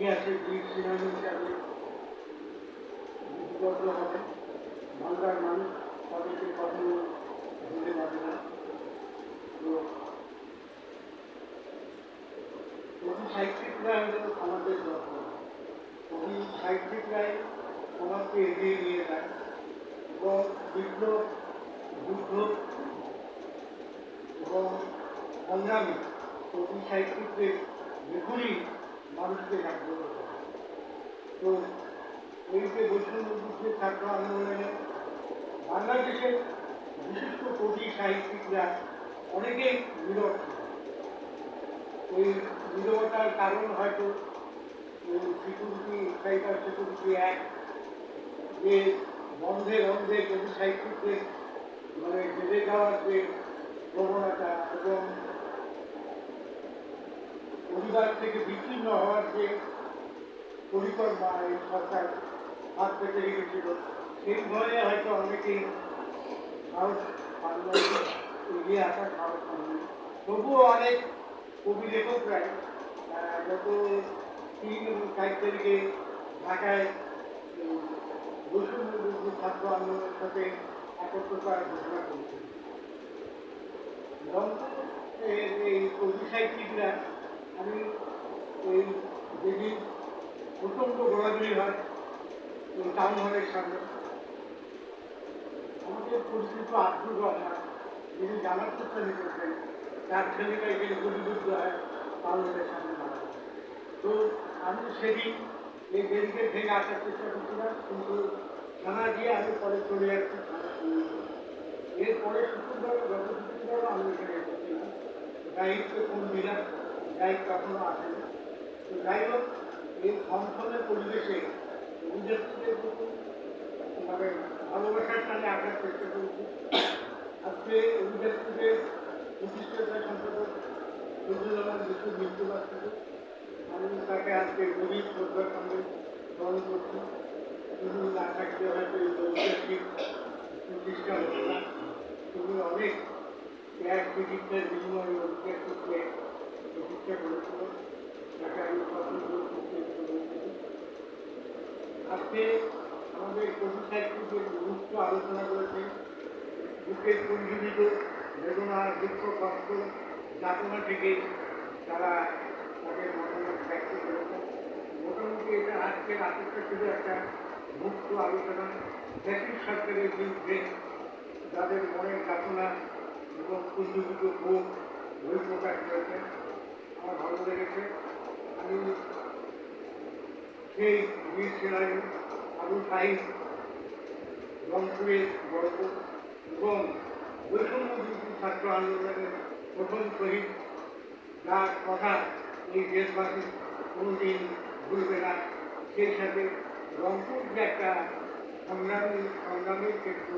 ইতিহাসে বীর সেনানী হিসাবে লিপিবদ্ধ হবে বাংলার মানুষ তাদেরকে কখনো ভুলে যাবে না তো কবি সাহিত্যিকরা হলো সমাজের যত্ন সাহিত্যিকরাই সমাজকে এগিয়ে নিয়ে যায়। এবং বিপ্লব যুদ্ধ এবং সংগ্রামী। কবি সাহিত্যিকদের লেখনই মানুষকে জাগ্রত তো এই যে ছাত্র আন্দোলনে বাংলাদেশের বিশিষ্ট কবি, সাহিত্যিকরা অনেকেই নীরব এই নীরবতার কারণ হয়তো সিকিউরিটি সাইবার সিকিউরিটি অ্যাক্ট যে বন্ধে বন্ধে কবি, সাহিত্যিকদের মানে বেড়ে যাওয়ার যে প্রবণতা এবং পরিবার থেকে বিচ্ছিন্ন হওয়ার যে পরিকল্পনা এই সরকার হাত পেতে রেখেছিল সেই ভয়ে হয়তো অনেকেই সাহস এগিয়ে আসার সাহস পাননি তবুও অনেক কবি লেখকরাই গত তিন এবং চার তারিখে ঢাকায় বৈষম্য ছাত্র আন্দোলনের সাথে একত্রতার ঘোষণা করেছিল এই কবি সাহিত্যিকরা আমি ওই যেদিন প্রচণ্ড গোড়াগুলি হয় টাউন হলের সামনে। আমাদের পরিচিত আব্দুর রহমান যিনি জানার চেষ্টা করেছেন তার ছেলেটা এখানে গুলিবিদ্ধ হয় টাউন সামনে মারা তো আমি সেদিন এই দেরিকে ভেঙে আসার চেষ্টা করছিলাম কিন্তু থানা দিয়ে আমি পরে চলে যাচ্ছি এরপরে শুক্রবার গত শুক্রবারও আমি এখানে এসেছিলাম। গাইডকে ফোন দিলাম গাইড কখনো আসেনি তো যাই হোক, এই থমথমে পরিবেশে নিজেদের প্রতি মানে ভালোবাসার টানে আসার চেষ্টা করেছি। আজকে অভিযাত্রীদের প্রতিষ্ঠাতা সম্পাদক সূর্যজমান বিশ্ব মৃত্যুবার্ষিকী। আমি তাকে আজকে গরিব শ্রদ্ধার সঙ্গে স্মরণ করছি। তিনি না থাকলে হয়তো এই ঐতিহাসিক প্রতিষ্ঠা হতো না। তুমি অনেক ত্যাগ বিনিময়ে ঐতিহাসিককে প্রতিষ্ঠা করেছিল তাকে আমি পছন্দ করতে আজকে আমাদের কবি সাহিত্যিকের গুরুত্ব আলোচনা করেছে বুকের পঞ্জীবিত বেদনা দুঃখ, কষ্ট, যাতনা থেকে তারা তাদের মতামত ব্যক্ত করেছেন মোটামুটি এটা আজকের আজকে ছিল একটা মুক্ত আলোচনা। দেশের সরকারের বিরুদ্ধে যাদের মনের যাতনা এবং পঞ্জীবিত ভোগ বই প্রকাশ করেছেন, আমার ভালো লেগেছে। আমি সেই সেনানী আবু সাহিদ রংপুরের গল্প এবং বৈষম্য বিরোধী ছাত্র আন্দোলনের প্রথম শহীদ। যার কথা এই দেশবাসী কোনোদিন ভুলবে না। সেই সাথে রংপুর যে একটা সংগ্রামী সংগ্রামের ক্ষেত্র,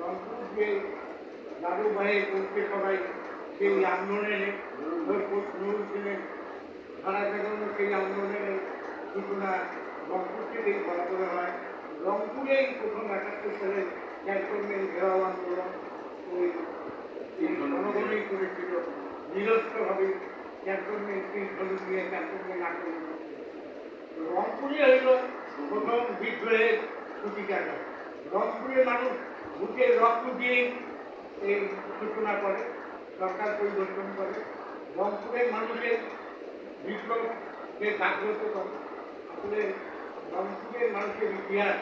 রংপুর যে দাদুভাইয়ের পক্ষে সবাই সেই আন্দোলনে দিনের সেই আন্দোলনের সূচনা রংপুর থেকেই করা করা হয়। রংপুরেই প্রথম একাত্তর সালে ক্যান্টনমেন্ট ঘেরাও আন্দোলন ওই জনগণই করেছিল। নিরস্ত্রভাবে ক্যান্টনমেন্টকে ধরে দিয়ে ক্যান্টনমেন্ট আক্রমণ। রংপুরে হইল প্রথম বিদ্রোহের প্রতিকার রংপুরের মানুষ বুকের রক্ত দিয়ে এই সূচনা করে, সরকার পরিবর্তন করে। রংপুরের মানুষের বিপ্লবকে জাগ্রত করে। রংপুরের মানুষের ইতিহাস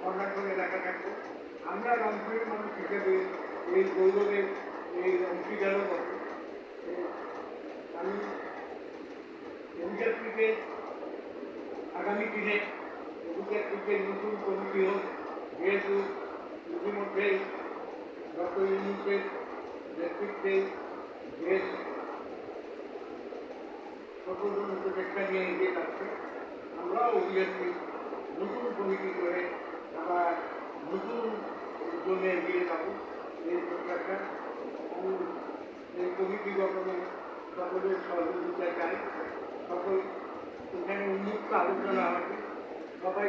বর্ণনা করে লেখা থাকবে। আমরা রংপুরের মানুষ হিসেবে এই গৌরবের এই অংশীদারও করব আমি অভিযাত্রীকে আগামী দিনে অভিযাত্রীদের নতুন কমিটি হোক, যেহেতু ইতিমধ্যে ডক্টর ইউনুসের নেতৃত্বে দেশ সকল উপদেষ্টা নিয়ে এগিয়ে যাচ্ছে। আমরাও অভিযাত্রী। নতুন কমিটি করে আমরা নতুন উদ্যমে এগিয়ে যাব। এই প্রত্যাশা। এই কমিটি গঠনে সকলের সহযোগিতা চাই। সকল এখানে উন্মুক্ত আলোচনা হবে। সবাই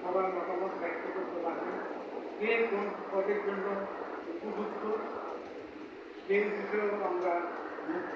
সবার মতামত ব্যক্ত করতে পারবেন কে কোন পদের জন্য উপযুক্ত, সেই বিষয়েও আমরা মুক্ত